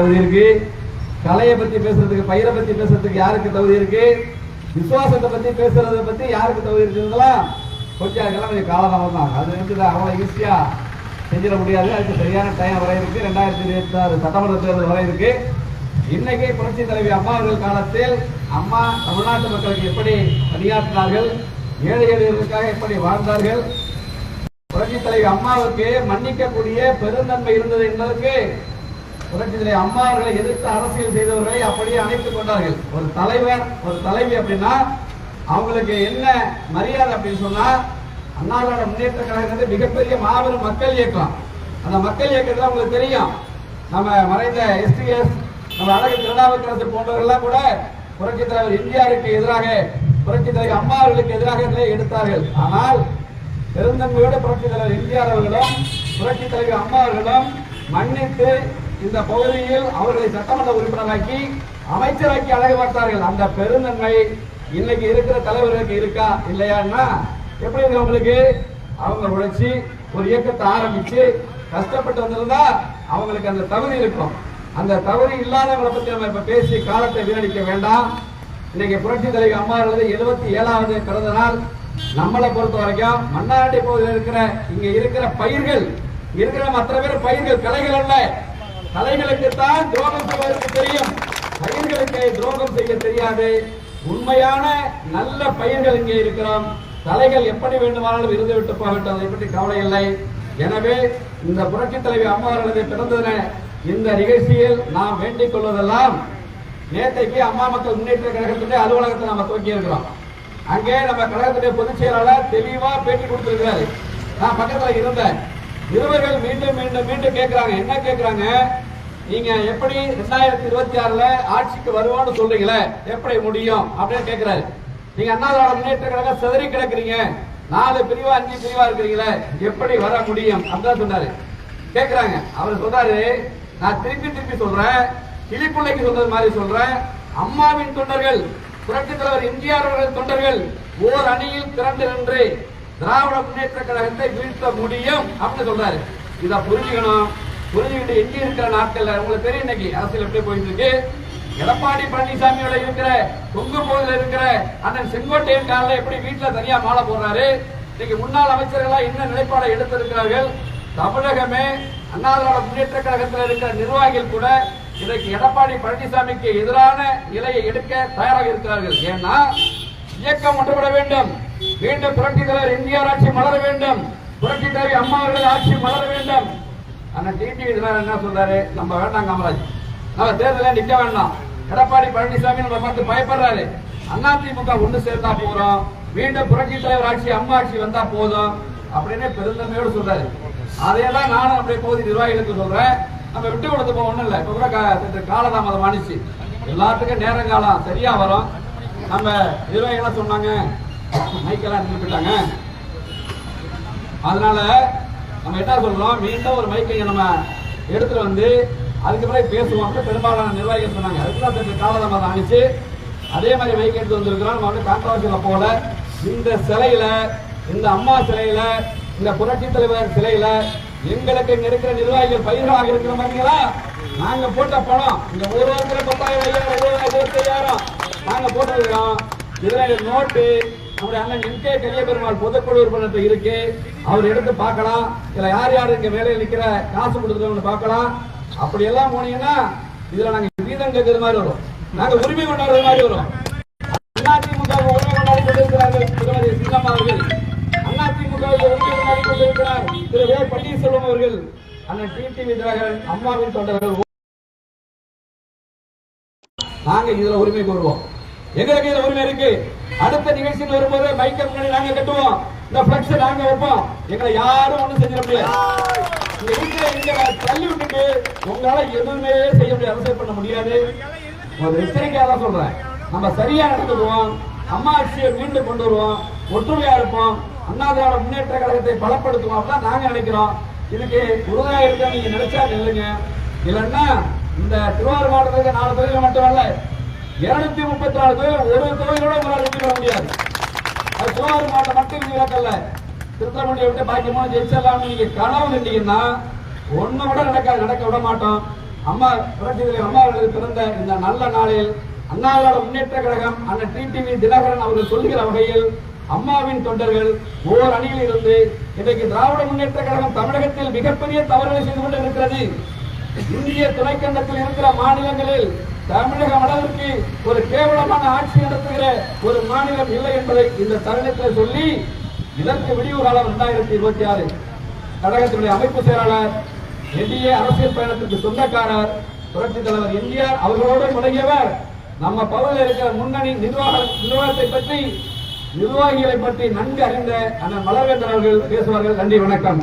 தகுதி இருக்கு. கலையை பத்தி பேசுறதுக்கு பயிரை பத்தி பேசுறதுக்கு யாருக்கு தகுதி இருக்கு? விசுவாசத்தை பத்தி பேசுறத பத்தி யாருக்கு தகுதி இருக்குங்களா கொஞ்சம் அதுக்கெல்லாம் கொஞ்சம் காலதாமம் தான் அது வந்து அவ்வளவு ஈஸியா செஞ்சிட முடியாது. அதுக்கு சரியான டைம் வர இருக்கு. ரெண்டாயிரத்தி இருபத்தி ஆறு சட்டமன்ற தேர்தல் வர இருக்கு. இன்னைக்கு புரட்சி தலைவி அம்மா அவர்கள் காலத்தில் அம்மா தமிழ்நாட்டு மக்களுக்கு எப்படி பணியாற்றினார்கள்? ஏழை எளியர்களுக்காக எப்படி வாழ்ந்தார்கள்? புரட்சி தலைவி அம்மாவுக்கு மன்னிக்கக்கூடிய பெருந்தன்மை இருந்தது என்பதற்கு புரட்சி அம்மா அவர்களை எதிர்த்து அரசியல் செய்தவர்களை அப்படியே அணைத்துக் கொண்டார்கள். ஒரு தலைவர் ஒரு தலைவி அப்படின்னா அவங்களுக்கு என்ன மரியாதை அப்படின்னு சொன்னா அண்ணாவோட முன்னேற்ற கழகம் மிகப்பெரிய மாபெரும் மக்கள் இயக்கம் அந்த மக்கள் இயக்கத்தில் உங்களுக்கு தெரியும். நம்ம மறைந்த எஸ்டிஎஸ் நம்ம அழகு திருநாவுக்கரசு போன்றவர்கள்லாம் கூட புரட்சி தலைவர் இந்தியாவிற்கு எதிராக புரட்சி தலைவர் அம்மா அவர்களுக்கு எதிராக எடுத்தார்கள். ஆனால் பெருந்தன்மையோடு புரட்சி தலைவர் எம்ஜிஆர் அவர்களும் புரட்சி தலைவர் அம்மா அவர்களும் மன்னித்து இந்த பகுதியில் அவர்களை சட்டமன்ற உறுப்பினராக்கி அமைச்சராக்கி அழகு பார்த்தார்கள். அந்த பெருநன்மை இன்னைக்கு இருக்கிற தலைவர்களுக்கு இருக்கா? இல்லையான்னா எப்படி இருக்கு அவங்க உழைச்சி ஒரு இயக்கத்தை ஆரம்பிச்சு கஷ்டப்பட்டு வந்திருந்தா அவங்களுக்கு அந்த தகுதி இருக்கும். அந்த தகுதி இல்லாதவங்களை பத்தி நம்ம இப்ப பேசி காலத்தை வீணடிக்க வேண்டாம். இன்னைக்கு புரட்சி தலைவர் அம்மா அவர்களது எழுபத்தி ஏழாவது பிறந்த நாள். நம்மளை பொறுத்த வரைக்கும் மன்னாடி பகுதியில் இருக்கிற இங்க இருக்கிற பயிர்கள் இருக்கிற மற்ற பேர் பயிர்கள் கலைகள் அல்ல. கலைகளுக்கு தான் துரோகம் செய்வதற்கு தெரியும். பயிர்களுக்கு துரோகம் செய்ய தெரியாது. உண்மையான நல்ல பயிர்கள் இங்கே இருக்கிறோம். தலைகள் எப்படி வேண்டுமானாலும் இருந்து விட்டு போகட்டும். அதை பற்றி கவலை இல்லை. எனவே இந்த புரட்சி தலைவி அம்மா அவர்களது இந்த நிகழ்ச்சியில் நாம் வேண்டிக் கொள்வதெல்லாம் நேற்றைக்கு அம்மா மக்கள் முன்னேற்ற கழகத்துடைய அலுவலகத்தை நம்ம துவக்கி இருக்கிறோம். அங்கே நம்ம கழகத்துடைய பொதுச் செயலாளர் தெளிவா பேட்டி கொடுத்திருக்கிறாரு. நான் பக்கத்துல இருந்தேன். இருவர்கள் மீண்டும் மீண்டும் மீண்டும் கேட்கிறாங்க. என்ன கேட்கிறாங்க? நீங்க எப்படி ரெண்டாயிரத்தி இருபத்தி ஆறுல ஆட்சிக்கு வருவோம்னு சொல்றீங்களே எப்படி முடியும் அப்படின்னு கேட்கிறாரு நீங்க அண்ணா திராவிட முன்னேற்ற கழகம் சிதறி கிடக்குறீங்க. நாலு பிரிவா அஞ்சு பிரிவா இருக்கிறீங்களே எப்படி வர முடியும்? அப்படின்னு சொன்னாரு. கேக்குறாங்க. அவர் சொல்றாரு நான் திருப்பி திருப்பி சொல்றேன் கிளிப்பிள்ளைக்கு சொல்றது மாதிரி சொல்றேன். அம்மாவின் தொண்டர்கள் புரட்சி தலைவர் எம்ஜிஆர் அவர்கள் தொண்டர்கள் ஓர் அணியில் திரண்டு நின்று திராவிட முன்னேற்ற கழகத்தை வீழ்த்த முடியும் அப்படின்னு சொல்றாரு. இதை புரிஞ்சுக்கணும். புரிஞ்சுக்கிட்டு எங்கே இருக்கிற நாட்கள் உங்களுக்கு தெரியும் இன்னைக்கு அரசியல் எப்படி போயிட்டு இருக்கு. எடப்பாடி பழனிசாமியோட இருக்கிற கொங்கு போதில் இருக்கிற அண்ணன் செங்கோட்டையன் காலில் எப்படி வீட்டில் தனியா மாலை போடுறாரு? இன்னைக்கு முன்னாள் அமைச்சர்களா என்ன நிலைப்பாடை எடுத்திருக்கிறார்கள்? தமிழகமே அண்ணாதிராவிட முன்னேற்ற கழகத்தில் இருக்கிற நிர்வாகிகள் கூட இன்றைக்கு எடப்பாடி பழனிசாமிக்கு எதிரான நிலையை எடுக்க தயாராக இருக்கிறார்கள். ஏன்னா இயக்கம் ஒன்றுபட வேண்டும். மீண்டும் புரட்சி தலைவர் எம்ஜிஆர் ஆட்சி மலர வேண்டும். புரட்சி தலைவி அம்மா அவர்கள் ஆட்சி மலர வேண்டும். ஆனா டிடிவி தினகரன் என்ன சொல்றாரு? நம்ம வேண்டாம் காமராஜ். நம்ம தேர்தலில் நிக்க வேண்டாம். எடப்பாடி பழனிசாமி நம்ம பார்த்து பயப்படுறாரு. அதிமுக ஒண்ணு சேர்ந்தா போறோம் மீண்டும் புரட்சி தலைவர் ஆட்சி அம்மா ஆட்சி வந்தா போதும் அப்படின்னு பெருந்தன்மையோடு சொல்றாரு. அதையெல்லாம் நானும் அப்படியே பகுதி நிர்வாகிகளுக்கு சொல்றேன். நம்ம விட்டு கொடுத்து போக ஒண்ணும் இல்லை. இப்ப கூட கா- சற்று காலதாமதம் ஆனிச்சு. எல்லாத்துக்கும் நேரம் காலம் சரியா வரும். நம்ம நிர்வாகிகளாம் சொன்னாங்க? மைக்கெல்லாம் நின்றுட்டாங்க அதனால நம்ம என்ன சொல்லணும் மீண்டும் ஒரு மைக்கை நம்ம எடுத்துட்டு வந்து அதுக்கு பிறகு பேசுவோம் பெரும்பாலான நிர்வாகிகள் சொன்னாங்க. அதுக்குலாம் சற்று காலதாமதம் ஆனிச்சு. அதே மாதிரி மைக் எடுத்து வந்திருக்கிறோம். நம்ம வந்து கான்ட்ரவர்சியில் போல இந்த சிலையில இந்த அம்மா சிலையில இந்த புரட்சி தலைவர் சிலையில எங்களுக்கு இங்க இருக்கிற நிர்வாகிகள் பயிர்களாக இருக்கிற மாதிரிங்களா நாங்க போட்ட பணம் இந்த ஒரு வாரத்துல பத்தாயிரம் ஐயாயிரம் இருபதாயிரம் இருபத்தி ஐயாயிரம் நாங்க போட்டிருக்கிறோம். இதுல நோட்டு நம்முடைய அண்ணன் என் கே பெரிய பெருமாள் பொதுக்குழு உறுப்பினர் இருக்கு. அவர் எடுத்து பார்க்கலாம். இதுல யார் யார் இங்க வேலையில் நிக்கிற காசு கொடுத்துருக்கவங்க பார்க்கலாம். அப்படி எல்லாம் போனீங்கன்னா இதுல நாங்க வீதம் கேட்கறது மாதிரி வரும். நாங்க உரிமை கொண்டாடுற மாதிரி வரும். அதிமுக உரிமை கொண்டாடி கொண்டிருக்கிறார்கள். திருமதி சின்னம்மா அவர்கள். அதிமுக உரிமை கொண்டாடி கொண்டிருக்கிறார். திரு வே பன்னீர்செல்வம் அவர்கள். அண்ணன் டிடிவி தினகரன் அம்மாவின் தொண்டர்கள். நாங்க இதுல உரிமை கோருவோம். எங்களுக்கு இதுல உரிமை இருக்கு. அடுத்த நிகழ்ச்சியில் வரும்போது மைக்க முன்னாடி நாங்க கட்டுவோம். இந்த பிளக்ஸ் நாங்க வைப்போம். எங்களை யாரும் ஒண்ணும் செஞ்சிட முடியாது. தள்ளி விட்டுட்டு உங்களால எதுவுமே செய்ய முடியாது. அரசியல் பண்ண முடியாது. ஒரு எச்சரிக்கையா தான் சொல்றேன். நம்ம சரியா நடந்துக்குவோம். அம்மா ஆட்சியை மீண்டும் கொண்டு வருவோம். ஒற்றுமையா இருப்போம். அண்ணா திராவிட முன்னேற்ற கழகத்தை பலப்படுத்துவோம் அப்படின்னு நாங்க நினைக்கிறோம். இதுக்கு உறுதியா இருக்க நீங்க நினைச்சா நில்லுங்க. இல்லைன்னா இந்த திருவாரூர் மாவட்டத்துக்கு நாலு தொகுதிகள் மட்டும் இல்லை இருநூத்தி முப்பத்தி நாலு ஒரு தொகுதியோட உங்களால் வெற்றி பெற முடியாது. அது திருவாரூர் மாவட்டம் மட்டும் விதிவிலக்கல்ல திருத்தமணியை விட்டு பாக்கி மூணு ஜெயிச்சிடலாம்னு நீங்க கனவு நின்றீங்கன்னா ஒண்ணு கூட நடக்காது நடக்க விட மாட்டோம். அம்மா புரட்சிகளை அம்மா அவர்களுக்கு பிறந்த இந்த நல்ல நாளில் அண்ணாவோட முன்னேற்ற கழகம் அண்ணன் டிடிவி தினகரன் அவர்கள் சொல்லுகிற வகையில் அம்மாவின் தொண்டர்கள் ஓர் அணியில் இருந்து இன்றைக்கு திராவிட முன்னேற்ற கழகம் தமிழகத்தில் மிகப்பெரிய தவறுகளை செய்து கொண்டு இருக்கிறது இந்திய துணைக்கண்டத்தில் இருக்கிற மாநிலங்களில் தமிழகம் அளவிற்கு ஒரு கேவலமான ஆட்சி நடத்துகிற ஒரு மாநிலம் இல்லை என்பதை இந்த தருணத்தில் சொல்லி இதற்கு விடிவு காலம் இரண்டாயிரத்தி இருபத்தி ஆறு. கழகத்தினுடைய அமைப்பு செயலாளர் என்டிஏ அரசியல் பயணத்திற்கு சொந்தக்காரர் புரட்சி தலைவர் எம்ஜிஆர் அவர்களோடு முடங்கியவர் நம்ம பகுதியில் இருக்கிற முன்னணி நிர்வாக நிர்வாகத்தை பற்றி நிர்வாகிகளை பற்றி நன்கு அறிந்த அண்ணன் மலர்வேந்தர் அவர்கள் பேசுவார்கள். நன்றி வணக்கம்.